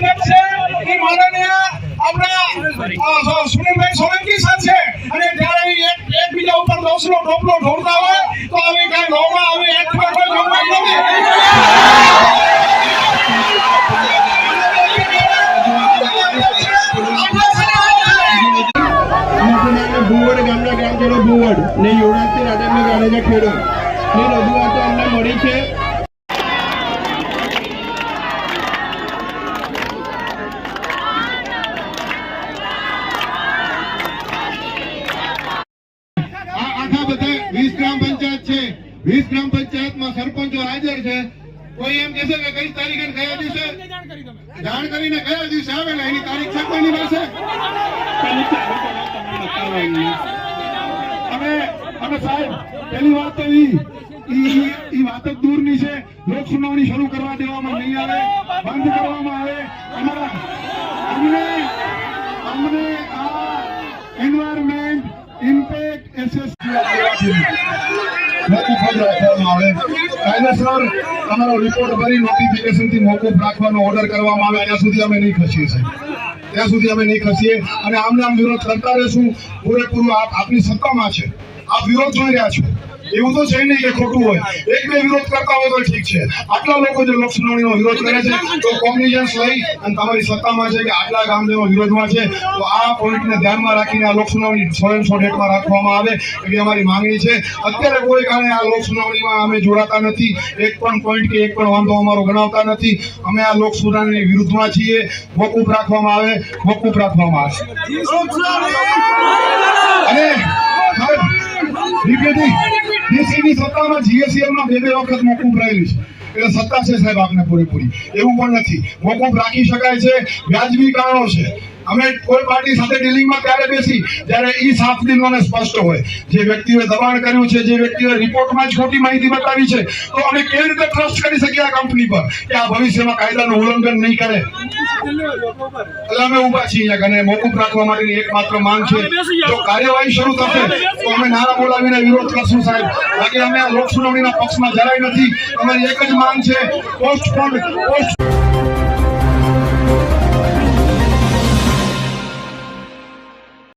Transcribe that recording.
Club છે માનનીય આપણા સુનિલભાઈ સોલંકી સાથે અને જ્યારે એક એકબીજા ઉપર દોષનો ટોપલો ઢોળતા હોય તો આવી કાંઈ નવમાં આવી એક પર કોઈ જમવાનું નથી. ભુવડ ગામના ગ્રામજનો ભુવડ. ને યુવરાજસિંહ રાઠોડના ખેડૂત. ની રજૂઆતો અમને મળી છે. વીસ ગ્રામ પંચાયત છે. વીસ ગ્રામ પંચાયતમાં સરપંચો હાજર છે. કોઈ એમ કહેશે કે કઈ તારીખે કયા દિવસે? જાણ કરીને કયા દિવસે આવેલા એની તારીખ છે કોઈની પાસે? અમે અમે સાહેબ પેલી વાત તો ઈ વાત જ દૂરની છે. લોક સુનાવણી શરૂ કરવા દેવામાં નહીં આવે, બંધ કરવામાં આવે. અમારા, અમને અમને આ એન્વાયરમેન્ટ કાયદેસર તમારો રિપોર્ટ ભરી નોટિફિકેશનથી મોકૂફ રાખવાનો ઓર્ડર કરવામાં આવે ત્યાં સુધી અમે નહીં ખસીએ છીએ ત્યાં સુધી અમે નહીં ખસીએ. અને આમને આમ વિરોધ કરતા રહેશું. પૂરેપૂરું આપ આપની સત્તામાં છે. આપ વિરોધ જોઈ રહ્યા છો. એવું તો છે નહીં કે ખોટું હોય. એક બે વિરોધ કરતા હોય તો ઠીક છે. આટલા લોકો જે લોક સુનાવણીનો વિરોધ કરે છે, તો કોમ્યુનિકેશન લઈ અને તમારી સત્તામાં છે કે આટલા ગામજનો વિરોધમાં છે, તો આ પોઈન્ટને ધ્યાનમાં રાખીને આ લોક સુનાવણી સો ડેટમાં રાખવામાં આવે એવી અમારી માંગણી છે. અત્યારે કોઈ કારણે આ લોક સુનાવણીમાં અમે જોડાતા નથી. એક પણ પોઈન્ટ કે એક પણ વાંધો અમારો ગણાવતા નથી. અમે આ લોકસુનાવણી વિરુદ્ધમાં છીએ. મોકૂફ રાખવામાં આવે મોકૂફ રાખવામાં આવશે. અને ડીપીટી ડીસીની સત્તામાં જીએસસીએલમાં બે બે વખત મોકૂફ રહેલી છે. એટલે સત્તા છે સાહેબ આપને પૂરેપૂરી. એવું પણ નથી. મોકૂફ રાખી શકાય છે. વ્યાજબી કારણો છે. અમે કોઈ પાર્ટી સાથે ડીલિંગમાં ત્યારે બેસી જ્યારે ઈ સાફ દિનો સ્પષ્ટ હોય. જે વ્યક્તિઓએ દબાણ કર્યું છે જે વ્યક્તિઓએ રિપોર્ટમાં જ ખોટી માહિતી બતાવી છે તો અમે કેવી રીતે ટ્રસ્ટ કરી શકીએ આ કંપની પર કે આ ભવિષ્યમાં કાયદાનું ઉલ્લંઘન નહીં કરે? એટલે અમે ઊભા છીએ અને મોકૂફ રાખવા માટેની એકમાત્ર માંગ છે. જો કાર્યવાહી શરૂ થશે તો અમે નારા બોલાવીને વિરોધ કરશું સાહેબ. બાકી અમે આ લોક સુનાવણીના પક્ષમાં જરાય નથી. અમારી એક જ માંગ છે પોસ્ટપોન પોસ્ટ